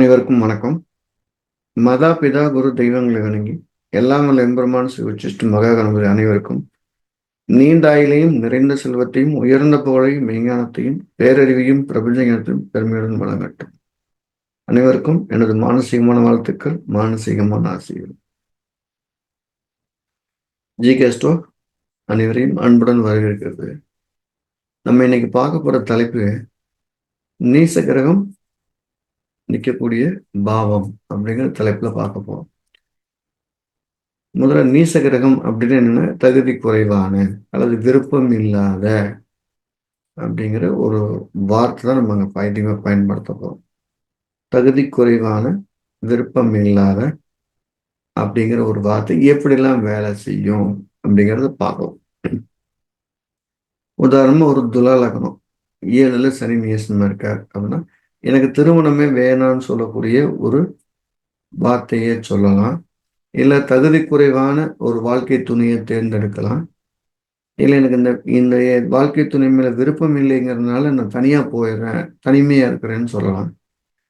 அனைவருக்கும் வணக்கம். மதா பிதா குரு தெய்வங்களை வணங்கி எல்லாம் வல்ல எம்பெருமான் சிவச்சிஷ்டு மகா கணபதி அனைவருக்கும் நீண்ட ஆயிலையும் நிறைந்த செல்வத்தையும் உயர்ந்த புகழையும் மெய்ஞானத்தையும் பேரறிவையும் பிரபஞ்சத்தையும் பெருமையுடன் வழங்கட்டும். அனைவருக்கும் எனது மானசீகமான வாழ்த்துக்கள் மானசீகமான ஆசைகள் ஜி. கேஸ்டோ அனைவரையும் அன்புடன் வரவேற்கிறது. நம்ம இன்னைக்கு பார்க்க போற தலைப்பு நீச கிரகம் நிற்கக்கூடிய பாவம் அப்படிங்கிற தலைப்புல பார்க்க போறோம். முதல்ல நீச கிரகம் அப்படின்னு என்னன்னா தகுதி குறைவான அல்லது விருப்பம் இல்லாத அப்படிங்கிற ஒரு வார்த்தை தான் நம்ம அங்கே பயதிகமாக பயன்படுத்த போகிறோம் தகுதி குறைவான விருப்பம் இல்லாத அப்படிங்கிற ஒரு வார்த்தை எப்படிலாம் வேலை செய்யும் அப்படிங்கிறத பார்ப்போம். உதாரணமா ஒரு துலாலகனம். ஏழில் சனி நேசமா இருக்கார் அப்படின்னா எனக்கு திருமணமே வேணான்னு சொல்லக்கூடிய ஒரு வார்த்தையை சொல்லலாம். இல்லை தகுதி குறைவான ஒரு வாழ்க்கை துணையை தேர்ந்தெடுக்கலாம். இல்லை எனக்கு இந்த இந்த வாழ்க்கை துணை மேலே விருப்பம் இல்லைங்கிறதுனால நான் தனியாக போயிடுறேன் தனிமையாக இருக்கிறேன்னு சொல்லலாம்.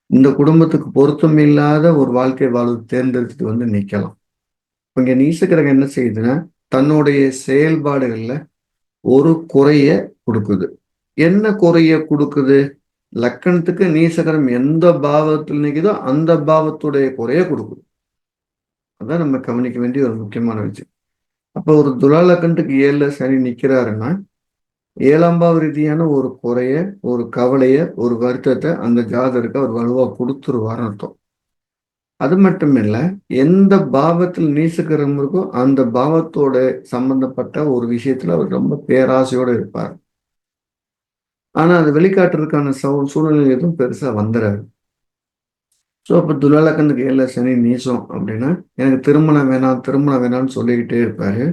இந்த குடும்பத்துக்கு பொருத்தம் இல்லாத ஒரு வாழ்க்கை வாழ்வு தேர்ந்தெடுத்துட்டு வந்து நிற்கலாம் இங்கே நீசக்கிரகம் என்ன செய்யுதுன்னா தன்னுடைய செயல்பாடுகளில் ஒரு குறைய கொடுக்குது. என்ன குறைய கொடுக்குது? லக்கணத்துக்கு நீசகரம் எந்த பாவத்தில் நிற்குதோ அந்த பாவத்துடைய குறைய கொடுக்குது அதான் நம்ம கவனிக்க வேண்டிய ஒரு முக்கியமான விஷயம். அப்போ ஒரு துலா லக்கணத்துக்கு ஏழுல சனி நிற்கிறாருன்னா ஏழாம் பாவ ரீதியான ஒரு குறைய ஒரு கவலைய ஒரு வருத்தத்தை அந்த ஜாதருக்கு அவர் வலுவா கொடுத்துருவார்னு அர்த்தம். அது மட்டும் இல்லை எந்த பாவத்தில் நீசகரம் இருக்கோ அந்த பாவத்தோட சம்பந்தப்பட்ட ஒரு விஷயத்துல அவர் ரொம்ப பேராசையோடு இருப்பார். ஆனா அதை வெளிக்காட்டுறதுக்கான சூழ்நிலை எதுவும் பெருசா வந்துடாது ஸோ அப்போ துலாலக்கனுக்கு ஏழு சனி நீசம் அப்படின்னா எனக்கு திருமணம் வேணாம் திருமணம் வேணாம்னு சொல்லிக்கிட்டே இருப்பாரு.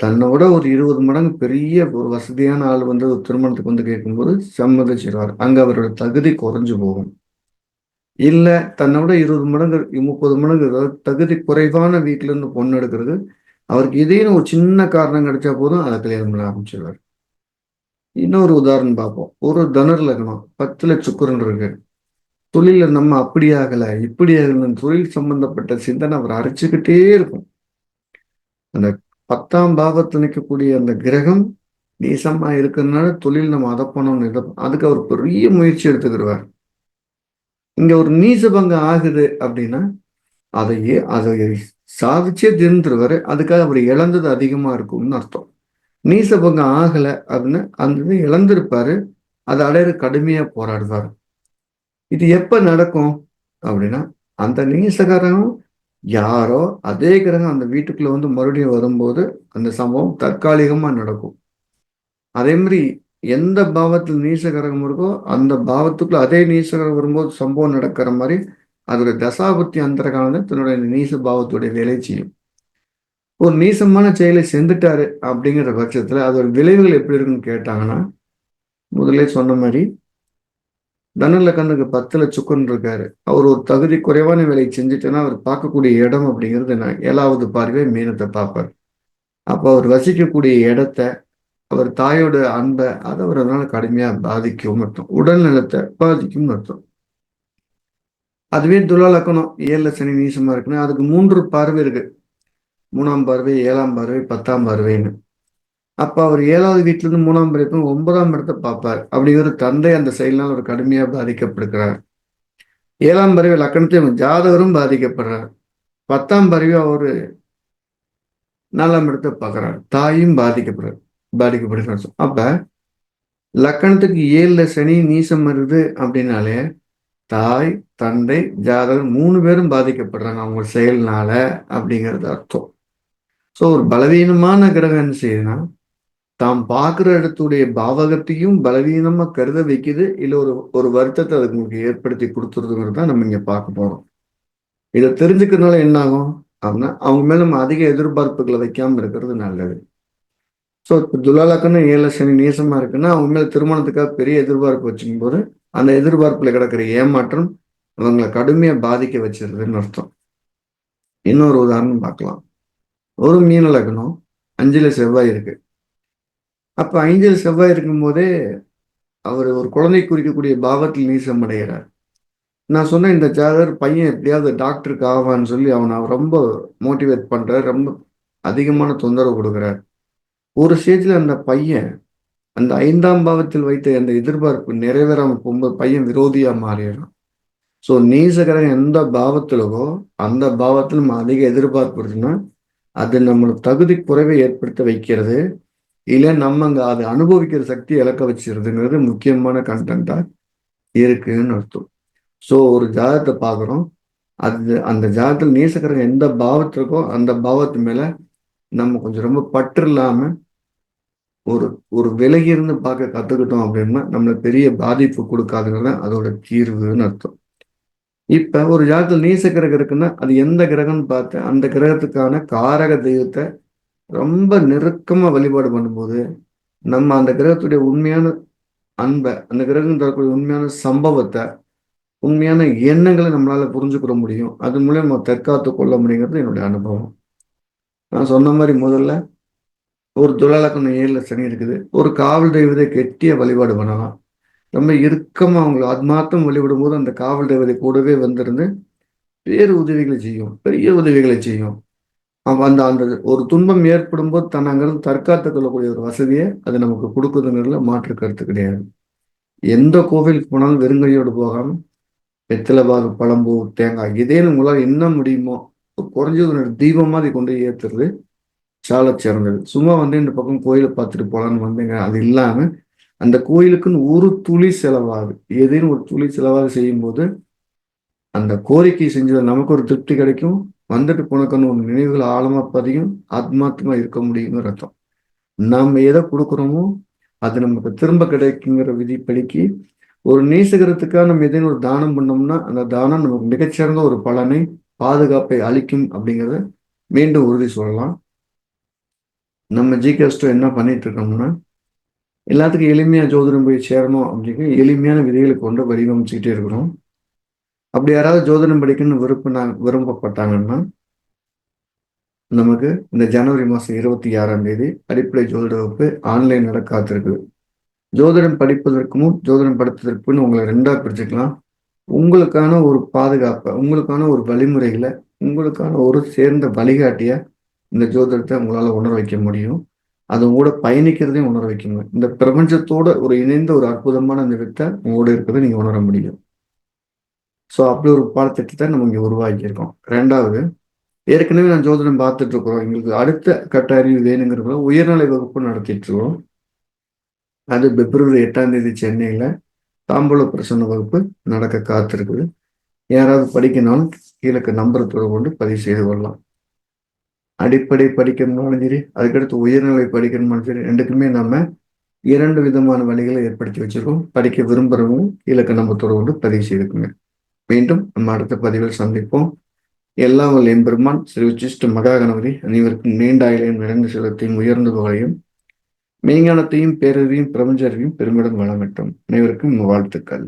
தன்னோட ஒரு இருபது மடங்கு பெரிய ஒரு வசதியான ஆள் வந்து ஒரு திருமணத்துக்கு வந்து கேட்கும்போது சம்மதிச்சிடுவார் அங்கே அவரோட தகுதி குறைஞ்சு போகும். இல்லை தன்னோட இருபது மடங்கு முப்பது மடங்கு தகுதி குறைவான வீட்டிலேருந்து பொண்ணு எடுக்கிறது அவருக்கு இதேன்னு ஒரு சின்ன காரணம் கிடைச்சா போதும் அதை கல்யாணம் பண்ண ஆரம்பிச்சிடுவார் இன்னொரு உதாரணம் பார்ப்போம். ஒரு தனுர் லக்னம் பத்துல சுக்கரன் இருக்கு. தொழில நம்ம அப்படி ஆகல இப்படி ஆகலன்னு தொழில் சம்பந்தப்பட்ட சிந்தனை அவர் அரைச்சுக்கிட்டே இருக்கும். அந்த பத்தாம் பாவத்தில் நிற்கக்கூடிய அந்த கிரகம் நீசமா இருக்கிறதுனால தொழில் நம்ம அதை பண்ணணும் இதை அதுக்கு அவர் பெரிய முயற்சி எடுத்துக்கிடுவார். இங்க ஒரு நீசபங்க ஆகுது அப்படின்னா அதையே அதை சாதிச்சே திருந்துருவாரு. அதுக்காக அவர் இழந்தது அதிகமா இருக்கும்னு அர்த்தம். நீசபங்கம் ஆகலை அப்படின்னு அந்த இது இழந்திருப்பாரு. அதை அடையிற கடுமையாக போராடுவார். இது எப்போ நடக்கும் அப்படின்னா அந்த நீசகரகம் யாரோ அதே கிரகம் அந்த வீட்டுக்குள்ள வந்து மறுபடியும் வரும்போது அந்த சம்பவம் தற்காலிகமாக நடக்கும். அதே மாதிரி எந்த பாவத்தில் நீசகரகம் இருக்கோ அந்த பாவத்துக்குள்ள அதே நீசகரம் வரும்போது சம்பவம் நடக்கிற மாதிரி அதோட தசாபுத்தி அந்த காலம் தன்னுடைய நீச பாவத்துடைய வேலை செய்யும். ஒரு நீசமான செயலை செஞ்சுட்டாரு அப்படிங்கிற பட்சத்தில் அதோட விளைவுகள் எப்படி இருக்குன்னு கேட்டாங்கன்னா முதலே சொன்ன மாதிரி தனல கண்ணுக்கு பத்துல சுக்கன் இருக்காரு. அவர் ஒரு தகுதி குறைவான வேலையை செஞ்சுட்டேன்னா அவர் பார்க்கக்கூடிய இடம் அப்படிங்கிறது நான் ஏழாவது பார்வை மீனத்தை பார்ப்பார். அப்போ அவர் வசிக்கக்கூடிய இடத்த அவர் தாயோட அன்பை அதை அவர் அதனால் கடுமையாக பாதிக்கும் அர்த்தம். உடல் நலத்தை பாதிக்கும் அர்த்தம். அதுவே துலாலக்கணம் ஏழுல சனி நீசமாக இருக்குன்னா அதுக்கு மூன்று பார்வை இருக்குது மூணாம் பார்வை ஏழாம் பார்வை பத்தாம் பார்வைன்னு. அப்ப அவர் ஏழாவது வீட்டுல இருந்து மூணாம் பார்வை ஒன்பதாம் இடத்தை பார்ப்பார். அப்படிங்கிற தந்தை அந்த செயலினால் அவர் கடுமையா பாதிக்கப்படுகிறார். ஏழாம் பறவை லக்கணத்தையும் ஜாதகரும் பாதிக்கப்படுறார். பத்தாம் பறவை அவரு நாலாம் இடத்தை பார்க்கிறார். தாயும் பாதிக்கப்படுறார் பாதிக்கப்படுகிறார். அப்ப லக்கணத்துக்கு ஏழுல சனி நீசம் வருது அப்படின்னாலே தாய் தந்தை ஜாதகர் மூணு பேரும் பாதிக்கப்படுறாங்க. அவங்க செயல்னால அப்படிங்கிறது அர்த்தம். ஸோ ஒரு பலவீனமான கிரகம் என்ன செய்யுதுன்னா தாம் பார்க்குற இடத்துடைய பாவகத்தையும் பலவீனமாக கருத வைக்குது இல்லை ஒரு ஒரு வருத்தத்தை அதுக்கு உங்களுக்கு ஏற்படுத்தி கொடுத்துருதுங்கிறது தான் நம்ம இங்கே பார்க்க போகிறோம் இதை தெரிஞ்சுக்கிறதுனால என்ன ஆகும்? அப்படின்னா அவங்க மேலே நம்ம அதிக எதிர்பார்ப்புகளை வைக்காமல் இருக்கிறது நல்லது. ஸோ இப்போ துலாலக்கன்னு ஏழு சனி நீசமாக இருக்குன்னா அவங்க மேலே திருமணத்துக்காக பெரிய எதிர்பார்ப்பு வச்சுக்கும் போது அந்த எதிர்பார்ப்பில் கிடக்கிற ஏமாற்றம் அவங்களை கடுமையாக பாதிக்க வச்சிருதுன்னு அர்த்தம். இன்னொரு உதாரணம் பார்க்கலாம். ஒரு மீன லக்னம் அஞ்சுல செவ்வாய் இருக்கு. அப்ப ஐந்தில் செவ்வாய் இருக்கும்போதே அவர் ஒரு குழந்தை குறிக்கக்கூடிய பாவத்தில் நீசம் அடைகிறார். நான் சொன்ன இந்த ஜாதகர் பையன் எப்படியாவது டாக்டருக்கு ஆவான்னு சொல்லி அவனை ரொம்ப மோட்டிவேட் பண்ணுறார் ரொம்ப அதிகமான தொந்தரவு கொடுக்குறார். ஒரு ஸ்டேஜில் அந்த பையன் அந்த ஐந்தாம் பாவத்தில் வைத்த அந்த எதிர்பார்ப்பு நிறைவேறாமல் போகும்போது பையன் விரோதியாக மாறிடும் ஸோ நீசகரன் எந்த பாவத்திலவோ அந்த பாவத்தில் நம்ம அதிக எதிர்பார்ப்பு இருக்குன்னா அது நம்மளுக்கு தகுதி குறைவை ஏற்படுத்த வைக்கிறது. இல்லை நம்ம அங்கே அதை அனுபவிக்கிற சக்தி இழக்க வச்சிருதுங்கிறது முக்கியமான கண்டென்ட்டாக இருக்குன்னு அர்த்தம். ஸோ ஒரு ஜாதகத்தை பார்க்குறோம். அது அந்த ஜாதகத்தில் நேசக்கிறவங்க எந்த பாவத்திற்கோ அந்த பாவத்து மேலே நம்ம கொஞ்சம் ரொம்ப பற்று இல்லாமல் ஒரு ஒரு விலகி இருந்து பார்க்க கற்றுக்கிட்டோம் அப்படின்னா நம்மளுக்கு பெரிய பாதிப்பு கொடுக்காதுங்கிறது அதோட தீர்வுன்னு அர்த்தம். இப்ப ஒரு ஜாதகத்தில் நீச கிரகம் இருக்குன்னா அது எந்த கிரகம்னு பார்த்து அந்த கிரகத்துக்கான காரக தெய்வத்தை ரொம்ப நெருக்கமா வழிபாடு பண்ணும்போது நம்ம அந்த கிரகத்துடைய உண்மையான அன்பை அந்த கிரகம் தரக்கூடிய உண்மையான சம்பவத்தை உண்மையான எண்ணங்களை நம்மளால புரிஞ்சுக்கிற முடியும். அது மூலயமா நம்ம தற்காத்து கொள்ள முடியுங்கிறது என்னுடைய அனுபவம். நான் சொன்ன மாதிரி முதல்ல ஒரு துலாலக்கணம் ஏழில் சனி இருக்குது. ஒரு காவல் தெய்வத்தை கெட்டிய வழிபாடு பண்ணலாம். ரொம்ப இறுக்கமாக அவங்கள அது மாத்திரம் வழிபடும் போது அந்த காவல் தெய்வத்தை கூடவே வந்திருந்து வேறு உதவிகளை செய்யும் பெரிய உதவிகளை செய்யும். அந்த அந்த ஒரு துன்பம் ஏற்படும் போது தன் அங்கிருந்து தற்காத்து கொள்ளக்கூடிய ஒரு வசதியை அது நமக்கு கொடுக்குதுங்கிறதுல மாற்று கருத்து கிடையாது. எந்த கோவிலுக்கு போனாலும் வெறுங்கையோடு போகாமல் வெத்தில பாகு பழம்பூ தேங்காய் இதே உங்களால் என்ன முடியுமோ குறைஞ்சது ஒரு தீபமாக அதை கொண்டு ஏற்றுறது சால சிறந்தது சும்மா வந்து இந்த பக்கம் கோயிலை பார்த்துட்டு போகலான்னு வந்தீங்க. அது இல்லாமல் அந்த கோயிலுக்குன்னு ஒரு துளி செலவாகுது. ஏதேனும் ஒரு துளி செலவாக செய்யும்போது அந்த கோரிக்கை செஞ்சது நமக்கு ஒரு திருப்தி கிடைக்கும். வந்துட்டு போனக்கன்னு ஒரு நினைவுகள் ஆழமா பதியும். ஆத்மாத்மா இருக்க முடியுங்கிற அர்த்தம். நம்ம எதை கொடுக்குறோமோ அது நமக்கு திரும்ப கிடைக்குங்கிற விதிப்படிக்கு ஒரு நேசகரத்துக்காக நம்ம எதையும் ஒரு தானம் பண்ணோம்னா அந்த தானம் நமக்கு மிகச்சிறந்த ஒரு பலனை பாதுகாப்பை அளிக்கும் அப்படிங்கிறத மீண்டும் உறுதி சொல்லலாம். நம்ம ஜிகேஸ்டோ என்ன பண்ணிட்டு இருக்கோம்னா எல்லாத்துக்கும் எளிமையா ஜோதிடம் போய் சேரணும் அப்படின்னு எளிமையான விதிகளை கொண்டு வடிவமைச்சுக்கிட்டே இருக்கிறோம். அப்படி யாராவது ஜோதிடம் படிக்கணும்னு விருப்ப விரும்பப்பட்டாங்கன்னா நமக்கு இந்த ஜனவரி மாதம் இருபத்தி ஆறாம் தேதி அடிப்படை ஜோதிட வகுப்பு ஆன்லைன் நட காத்திருக்குது. ஜோதிடம் படிப்பதற்கும் ஜோதிடம் படிப்பதற்குன்னு உங்களை ரெண்டா பிரிச்சுக்கலாம். உங்களுக்கான ஒரு பாதுகாப்பை உங்களுக்கான ஒரு வழிமுறைகளை உங்களுக்கான ஒரு சேர்ந்த வழிகாட்டிய இந்த ஜோதிடத்தை உங்களால் உணர வைக்க முடியும். அது கூட பயணிக்கிறதையும் உணர வைக்கணும். இந்த பிரபஞ்சத்தோட ஒரு இணைந்த ஒரு அற்புதமான அந்த உங்களோட இருக்கிறத நீங்க உணர முடியும். ஸோ அப்படி ஒரு பாடத்திட்டத்தை நம்ம இங்கே உருவாக்கியிருக்கோம். ரெண்டாவது ஏற்கனவே நான் ஜோதிடம் பார்த்துட்டு இருக்கிறோம். எங்களுக்கு அடுத்த கட்ட அறிவு வேணுங்கிறப்ப உயர்நிலை வகுப்பு நடத்திட்டு இருக்கோம். அது பிப்ரவரி எட்டாம் தேதி சென்னையில் தாம்பூல பிரசன்ன வகுப்பு நடக்க காத்திருக்குது. யாராவது படிக்கணும்னாலும் கீழே நம்பர் தொடர்பு கொண்டு பதிவு செய்து கொள்ளலாம். அடிப்படை படிக்கணும்னாலும் சரி அதுக்கடுத்து உயர்நிலை படிக்கணும்னாலும் சரி ரெண்டுக்குமே நம்ம இரண்டு விதமான வழிகளை ஏற்படுத்தி வச்சிருக்கோம். படிக்க விரும்புகிறவங்க கீழே நம்ம தொடர்பு கொண்டு பதிவு செய்துக்குங்க. மீண்டும் நம்ம அடுத்த பதிவில் சந்திப்போம். எல்லா வல்ல எம்பெருமான் ஸ்ரீ உச்சிஷ்ட மகா கணபதி அனைவருக்கும் நீண்ட ஆயிலையும் நிறைந்த செலத்தையும் உயர்ந்த புகழையும் மெய்ஞானத்தையும் பேரறிவையும் பிரபஞ்ச அறிவையும் பெருமிடம் வளமட்டும் அனைவருக்கும் வாழ்த்துக்கள்.